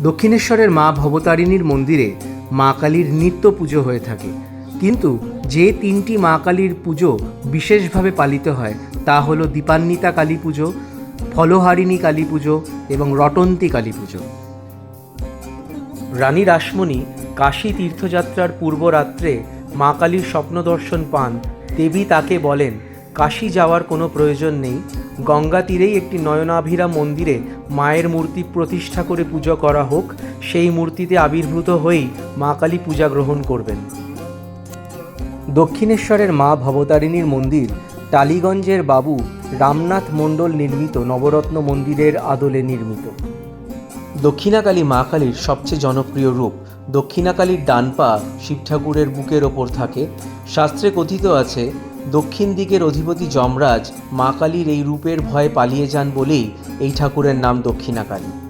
দক্ষিণেশ্বরের মা ভবতারিণীর মন্দিরে মা কালীর নিত্য পুজো হয়ে থাকে। কিন্তু যে তিনটি মা কালীর পুজো বিশেষভাবে পালিত হয় তা হলো দীপান্বিতা কালী পুজো, ফলহারিণী কালী পুজো এবং রটন্তী কালী পুজো। রানী রাসমণি কাশী তীর্থযাত্রার পূর্বরাত্রে মা কালীর স্বপ্ন দর্শন পান। দেবী তাকে বলেন, কাশী যাওয়ার কোনো প্রয়োজন নেই। গঙ্গা তীরেই একটি নয়নাভিরা মন্দিরে মায়ের মূর্তি প্রতিষ্ঠা করে পুজো করা হোক, সেই মূর্তিতে আবির্ভূত হয়েই মা কালী পূজা গ্রহণ করবেন। দক্ষিণেশ্বরের মা ভবতারিণীর মন্দির টালিগঞ্জের বাবু রামনাথ মণ্ডল নির্মিত নবরত্ন মন্দিরের আদলে নির্মিত। দক্ষিণাকালী মা কালীর সবচেয়ে জনপ্রিয় রূপ দক্ষিণাকালীর ডান পা শিব ঠাকুরের বুকের ওপর থাকে। শাস্ত্রে কথিত আছে দক্ষিণ দিকের অধিপতি যমরাজ মা কালীর এই রূপের ভয়ে পালিয়ে যান বলেই এই ঠাকুরের নাম দক্ষিণাকালী।